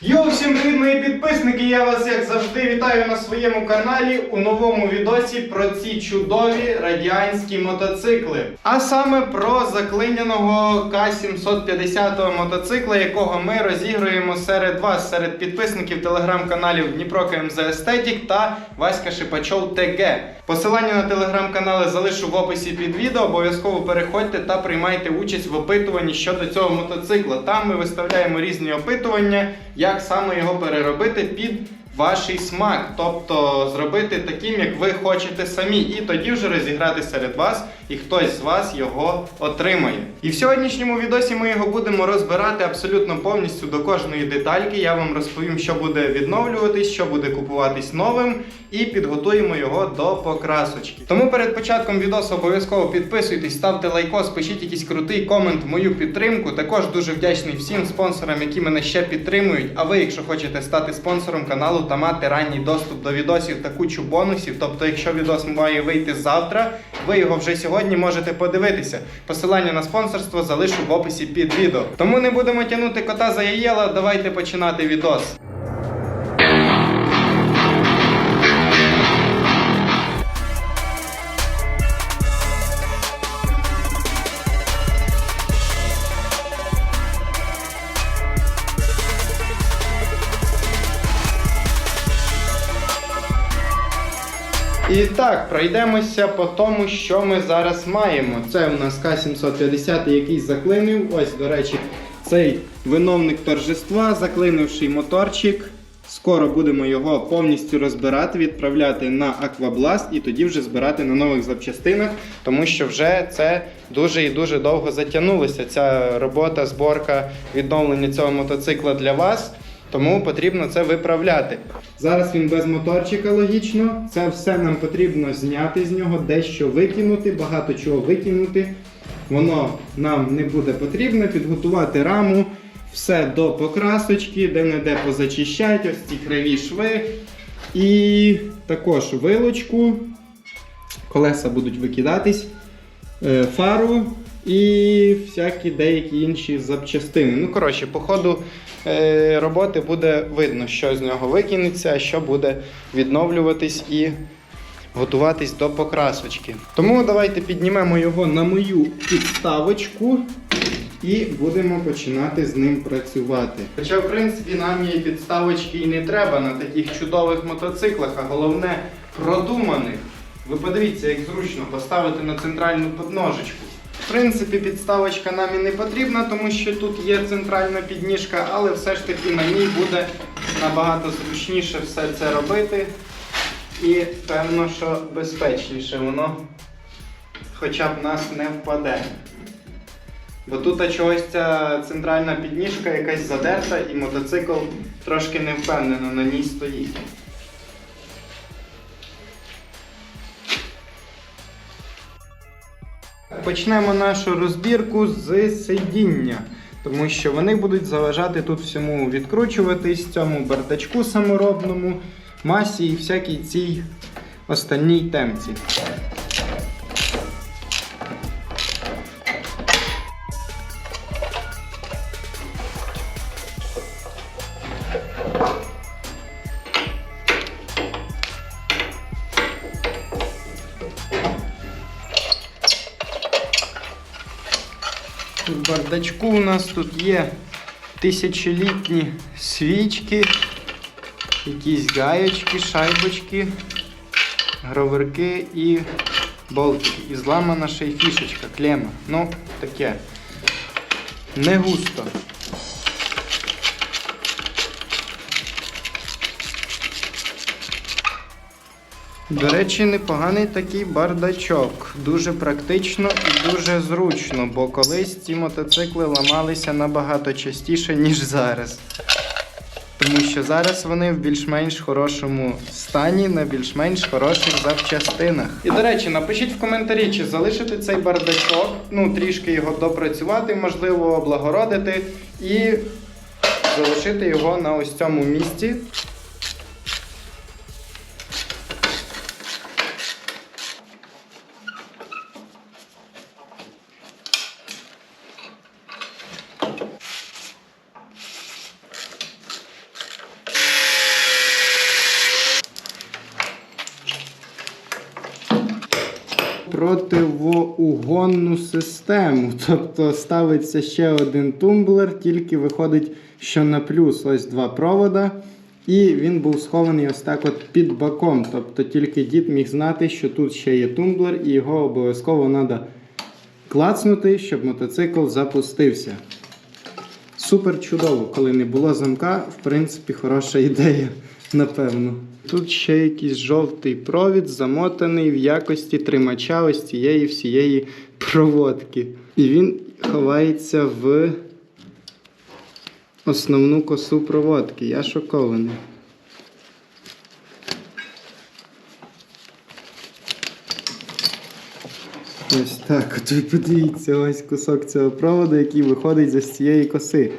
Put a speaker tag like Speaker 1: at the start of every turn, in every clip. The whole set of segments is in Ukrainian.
Speaker 1: Йоу, всім привіт, мої підписники! Я вас, як завжди, вітаю на своєму каналі у новому відосі про ці чудові радянські мотоцикли. А саме про заклиняного К-750 мотоцикла, якого ми розігруємо серед вас, серед підписників телеграм-каналів Дніпро КМЗ Естетік та Васька Шипачов ТГ. Посилання на телеграм-канали залишу в описі під відео. Обов'язково переходьте та приймайте участь в опитуванні щодо цього мотоцикла. Там ми виставляємо різні опитування, як саме його переробити під ваш смак, тобто зробити таким, як ви хочете самі, і тоді вже розіграти серед вас, і хтось з вас його отримає. І в сьогоднішньому відосі ми його будемо розбирати абсолютно повністю до кожної детальки. Я вам розповім, що буде відновлюватись, що буде купуватись новим, і підготуємо його до покрасочки. Тому перед початком відосу обов'язково підписуйтесь, ставте лайкос, пишіть якийсь крутий комент мою підтримку. Також дуже вдячний всім спонсорам, які мене ще підтримують. А ви, якщо хочете стати спонсором каналу та мати ранній доступ до відосів та кучу бонусів, тобто, якщо відос має вийти завтра, ви його вже сьогодні можете подивитися. Посилання на спонсорство залишу в описі під відео. Тому не будемо тягнути кота за яєла, давайте починати відос. Так, пройдемося по тому, що ми зараз маємо. Це у нас К-750, який заклинив. Ось, до речі, цей виновник торжества, заклинивший моторчик. Скоро будемо його повністю розбирати, відправляти на Аквабласт і тоді вже збирати на нових запчастинах, тому що вже це дуже і дуже довго затягнулося. Ця робота, зборка, відновлення цього мотоцикла для вас. Тому потрібно це виправляти. Зараз він без моторчика логічно. Це все нам потрібно зняти з нього, дещо викинути, багато чого викинути. Воно нам не буде потрібно, підготувати раму, все до покрасочки, де-не-де позачищати, ось ці криві шви. І також вилочку. Колеса будуть викидатись, е, фару і всякі деякі інші запчастини. Ну, коротше, по ходу е, роботи буде видно, що з нього викинеться, що буде відновлюватись і готуватись до покрасочки. Тому давайте піднімемо його на мою підставочку і будемо починати з ним працювати. Хоча, в принципі, нам її підставочки і не треба на таких чудових мотоциклах, а головне продуманих. Ви подивіться, як зручно поставити на центральну подножечку. В принципі, підставочка нам і не потрібна, тому що тут є центральна підніжка, але все ж таки на ній буде набагато зручніше все це робити. І певно, що безпечніше воно хоча б нас не впаде. Бо тут чогось ця центральна підніжка якась задерта і мотоцикл трошки не впевнено на ній стоїть. Почнемо нашу розбірку з сидіння, тому що вони будуть заважати тут всьому відкручуватись, цьому бардачку саморобному, масі і всякій цій останній темці. В бардачку у нас тут є тисячолітні свічки, якісь гаєчки, шайбочки, гроверки і болтики. І зламана ще й фішечка, клема. Ну, таке. Не густо. До речі, непоганий такий бардачок. Дуже практично і дуже зручно, бо колись ці мотоцикли ламалися набагато частіше, ніж зараз. Тому що зараз вони в більш-менш хорошому стані, на більш-менш хороших запчастинах. І до речі, напишіть в коментарі, чи залишити цей бардачок, ну трішки його допрацювати, можливо, облагородити і залишити його на ось цьому місці. Систему. Тобто ставиться ще один тумблер, тільки виходить, що на плюс ось два провода. І він був схований ось так от під баком. Тобто тільки дід міг знати, що тут ще є тумблер, і його обов'язково треба клацнути, щоб мотоцикл запустився. Супер чудово, коли не було замка, в принципі, хороша ідея, напевно. Тут ще якийсь жовтий провід, замотаний в якості тримача ось цієї всієї проводки. І він ховається в основну косу проводки. Я шокований. Ось так, от ви подивіться, ось кусок цього проводу, який виходить з цієї коси.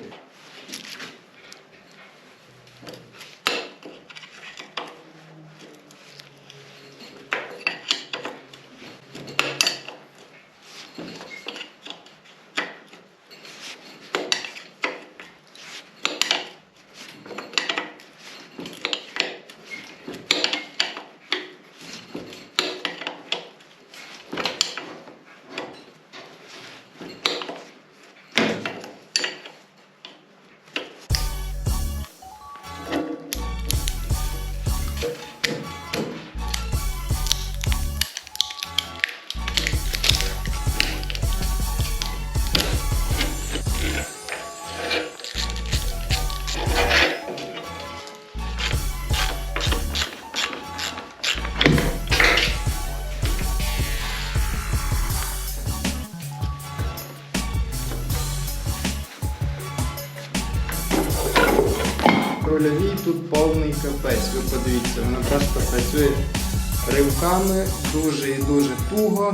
Speaker 1: Ривками дуже і дуже туго.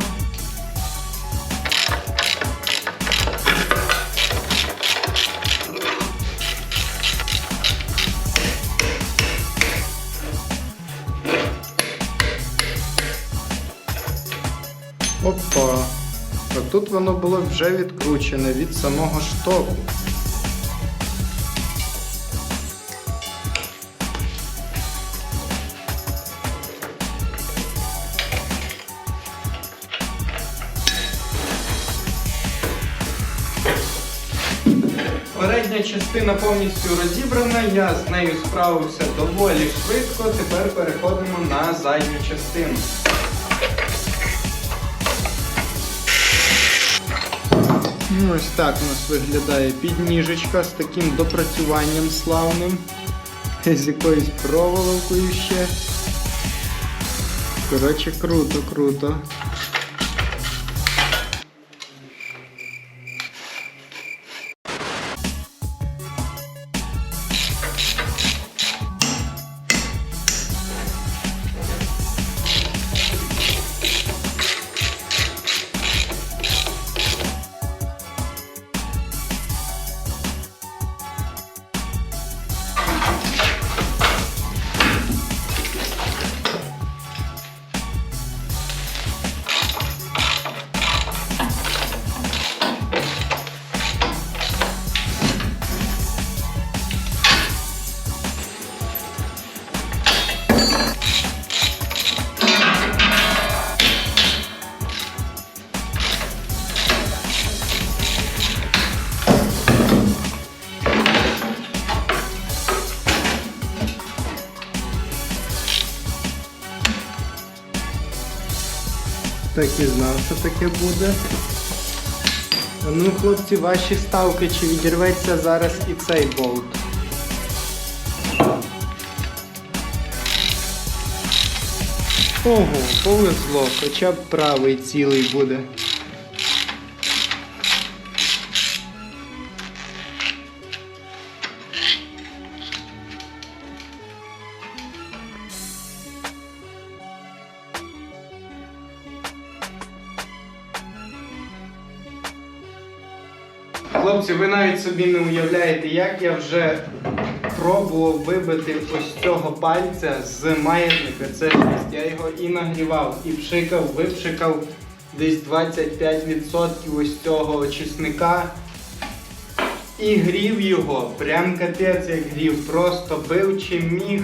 Speaker 1: Опа. А тут воно було вже відкручене від самого штоку. Частина повністю розібрана, я з нею справився доволі швидко. Тепер переходимо на задню частину. Ну, Ось так у нас виглядає підніжечка з таким допрацюванням славним, з якоюсь проволокою ще. Коротше, круто, круто. Так і знав, що таке буде. Ну, хлопці, ваші ставки, чи відірветься зараз і цей болт. Ого, повезло, хоча б правий цілий буде. Ви навіть собі не уявляєте, як я вже пробував вибити ось цього пальця з маятника. Це жесть. Я його і нагрівав, і пшикав, випшикав десь 25% ось цього очисника. І грів його, прям капець як грів, просто бив чим міг.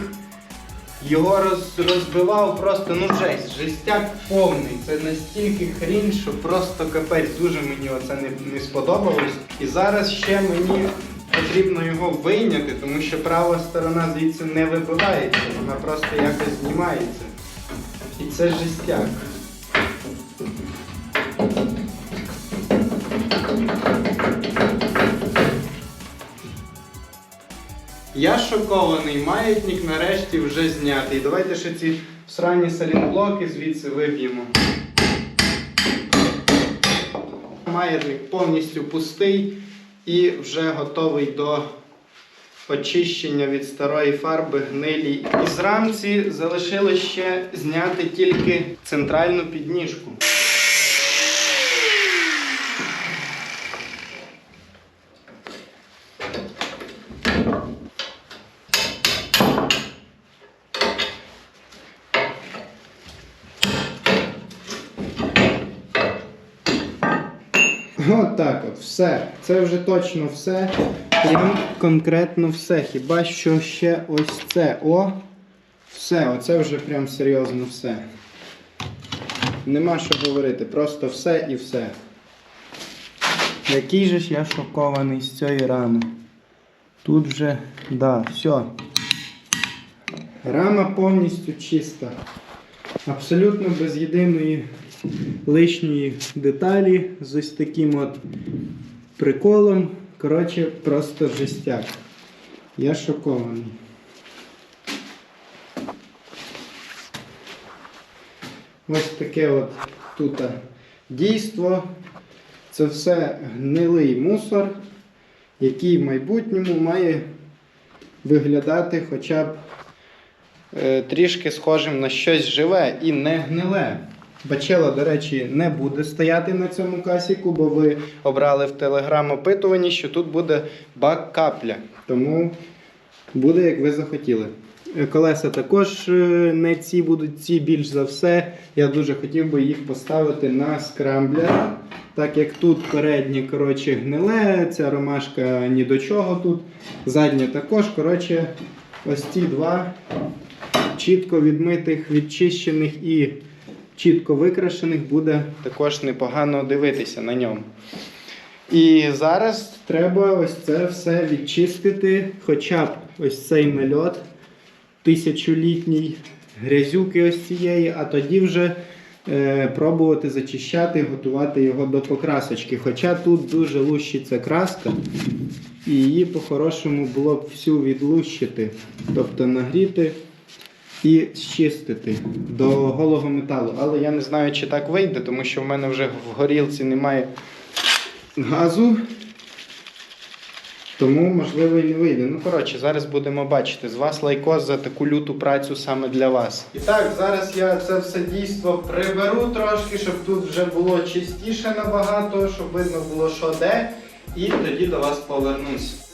Speaker 1: Його роз, розбивав просто ну жесть, жестяк повний. Це настільки хрінь, що просто капець. Дуже мені оце не, не сподобалось. І зараз ще мені потрібно його вийняти, тому що права сторона звідси не вибивається, вона просто якось знімається. І це жестяк. Я шокований, маятник нарешті вже знятий. Давайте ще ці срані салінблоки звідси виб'ємо. Маятник повністю пустий і вже готовий до очищення від старої фарби гнилі. І з рамці залишилось ще зняти тільки центральну підніжку. От так от, все. Це вже точно все. Прям конкретно все. Хіба що ще ось це. О! Все, оце вже прям серйозно все. Нема що говорити, просто все і все. Який же ж я шокований з цієї рами. Тут вже, да, все. Рама повністю чиста. Абсолютно без єдиної лишньої деталі з ось таким от приколом. Коротше, просто жестяк. Я шокований. Ось таке от тут дійство. Це все гнилий мусор, який в майбутньому має виглядати хоча б е, трішки схожим на щось живе і не гниле. Бачела, до речі, не буде стояти на цьому касіку, бо ви обрали в телеграм опитуванні, що тут буде бак капля. Тому буде, як ви захотіли. Е, Колеса також е, не ці будуть, ці більш за все. Я дуже хотів би їх поставити на скрамблер. Так як тут переднє коротше, гниле, ця ромашка ні до чого тут. Заднє також. Коротше, ось ці два чітко відмитих, відчищених і чітко викрашених буде також непогано дивитися на ньому. І зараз треба ось це все відчистити, хоча б ось цей нальот тисячолітній грязюки ось цієї, а тоді вже е, пробувати зачищати, готувати його до покрасочки. Хоча тут дуже лущиться краска, і її по-хорошому було б всю відлущити, тобто нагріти і щистити до голого металу. Але я не знаю, чи так вийде, тому що в мене вже в горілці немає газу. Тому, можливо, і не вийде. Ну, коротше, зараз будемо бачити. З вас лайкос за таку люту працю саме для вас. І так, зараз я це все дійство приберу трошки, щоб тут вже було чистіше набагато, щоб видно було, що де. І тоді до вас повернусь.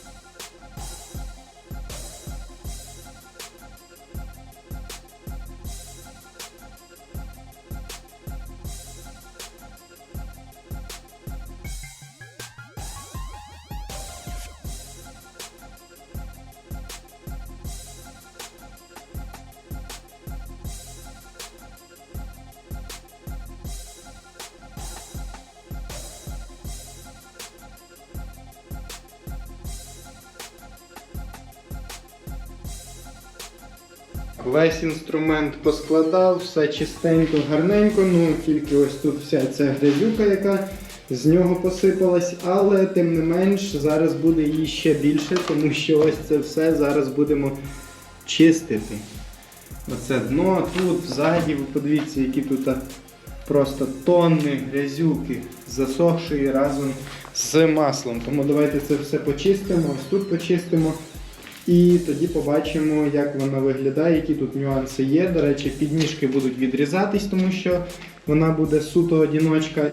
Speaker 1: Весь інструмент поскладав, все чистенько, гарненько, ну тільки ось тут вся ця грязюка, яка з нього посипалась, але тим не менш зараз буде її ще більше, тому що ось це все зараз будемо чистити. Оце дно тут, ззаді, ви подивіться, які тут просто тонни грязюки, засохшої разом з маслом. Тому давайте це все почистимо, ось тут почистимо. І тоді побачимо, як вона виглядає, які тут нюанси є. До речі, підніжки будуть відрізатись, тому що вона буде суто одіночка.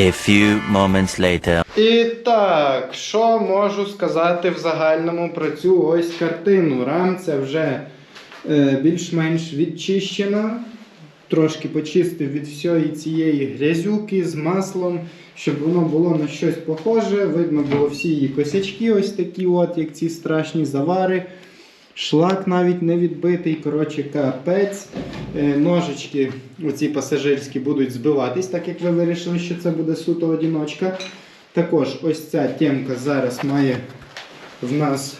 Speaker 2: A few moments later.
Speaker 1: І так, що можу сказати в загальному про цю ось картину? Рамця вже е, більш-менш відчищена. Трошки почистив від всієї цієї грязюки з маслом, щоб воно було на щось похоже. Видно було всі її косячки, ось такі, от, як ці страшні завари. Шлак навіть не відбитий, коротше, капець. Е, Ножички, оці пасажирські, будуть збиватись, так як ви вирішили, що це буде суто одіночка. Також ось ця темка зараз має в нас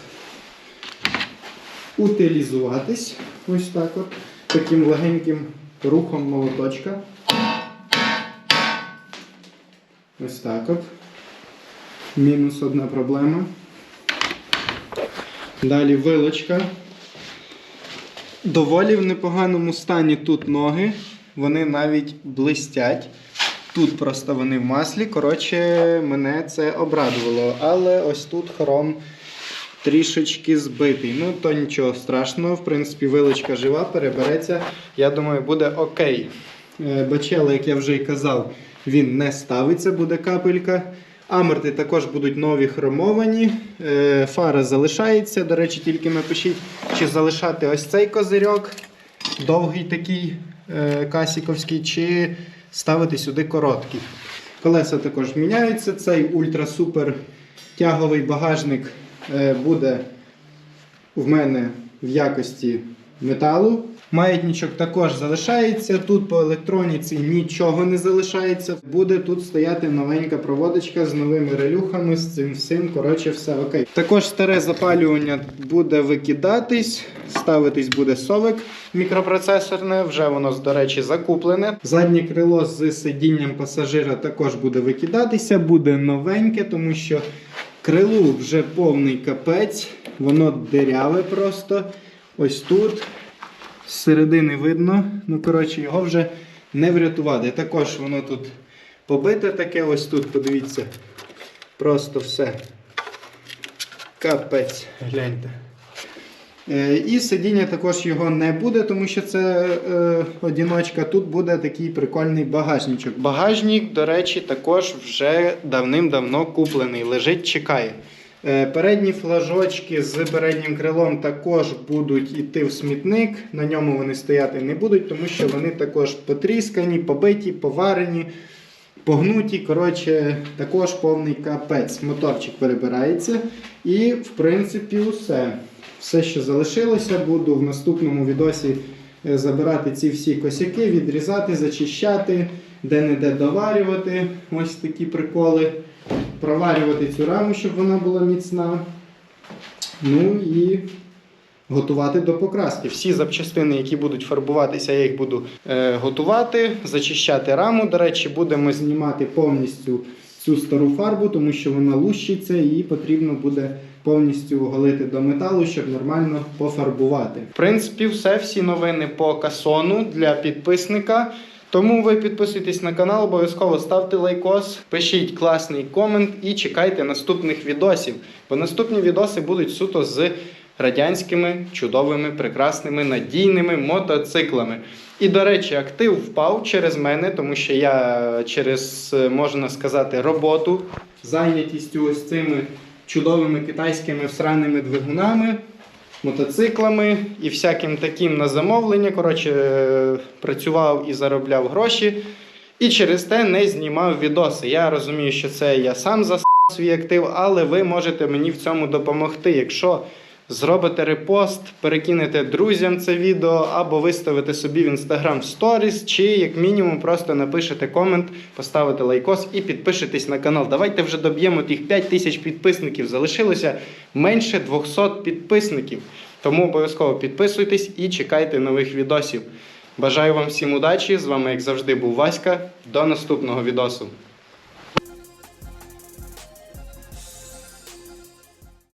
Speaker 1: утилізуватись. Ось так от. Таким легеньким рухом молоточка. Ось так от. Мінус одна проблема. Далі вилочка. Доволі в непоганому стані тут ноги. Вони навіть блистять. Тут просто вони в маслі. Коротше, мене це обрадувало. Але ось тут хром трішечки збитий. Ну, то нічого страшного. В принципі, вилочка жива, перебереться. Я думаю, буде окей. Е, Бачела, як я вже й казав, він не ставиться, буде капелька. Аморти також будуть нові хромовані. Е, Фара залишається. До речі, тільки напишіть, чи залишати ось цей козирьок, довгий такий е, касіковський, чи ставити сюди короткий. Колеса також міняються. Цей ультра-супер тяговий багажник е, буде в мене в якості металу. Маятничок також залишається. Тут по електроніці нічого не залишається. Буде тут стояти новенька проводочка з новими релюхами, з цим всім. Коротше, все окей. Також старе запалювання буде викидатись, ставитись буде совик мікропроцесорне. Вже воно, до речі, закуплене. Заднє крило з сидінням пасажира також буде викидатися, буде новеньке, тому що крилу вже повний капець, воно диряве просто. Ось тут. З середини видно. Ну, коротше, його вже не врятувати. Також воно тут побите таке, ось тут, подивіться. Просто все. Капець, гляньте. Е, І сидіння також його не буде, тому що це е, одіночка. Тут буде такий прикольний багажничок. Багажник, до речі, також вже давним-давно куплений. Лежить, чекає. Е, Передні флажочки з переднім крилом також будуть йти в смітник. На ньому вони стояти не будуть, тому що вони також потріскані, побиті, поварені, погнуті. Коротше, також повний капець. Моторчик перебирається. І, в принципі, все. Все, що залишилося, буду в наступному відосі е, забирати ці всі косяки, відрізати, зачищати, де-не-де доварювати. Ось такі приколи. Проварювати цю раму, щоб вона була міцна. Ну і готувати до покраски. Всі запчастини, які будуть фарбуватися, я їх буду е, готувати, зачищати раму. До речі, будемо знімати повністю цю стару фарбу, тому що вона лущиться і потрібно буде повністю оголити до металу, щоб нормально пофарбувати. В принципі, все, всі новини по касону для підписника. Тому ви підписуйтесь на канал, обов'язково ставте лайкос, пишіть класний комент і чекайте наступних відосів. Бо наступні відоси будуть суто з радянськими чудовими, прекрасними, надійними мотоциклами. І, до речі, актив впав через мене, тому що я через, можна сказати, роботу, зайнятістю ось цими чудовими китайськими всраними двигунами мотоциклами і всяким таким на замовлення. Коротше, е, працював і заробляв гроші. І через те не знімав відоси. Я розумію, що це я сам за свій актив, але ви можете мені в цьому допомогти. Якщо зробите репост, перекинете друзям це відео, або виставите собі в в сторіс, чи як мінімум просто напишете комент, поставите лайкос і підпишитесь на канал. Давайте вже доб'ємо тих 5 тисяч підписників. Залишилося менше 200 підписників. Тому обов'язково підписуйтесь і чекайте нових відосів. Бажаю вам всім удачі! З вами, як завжди, був Васька. До наступного відосу.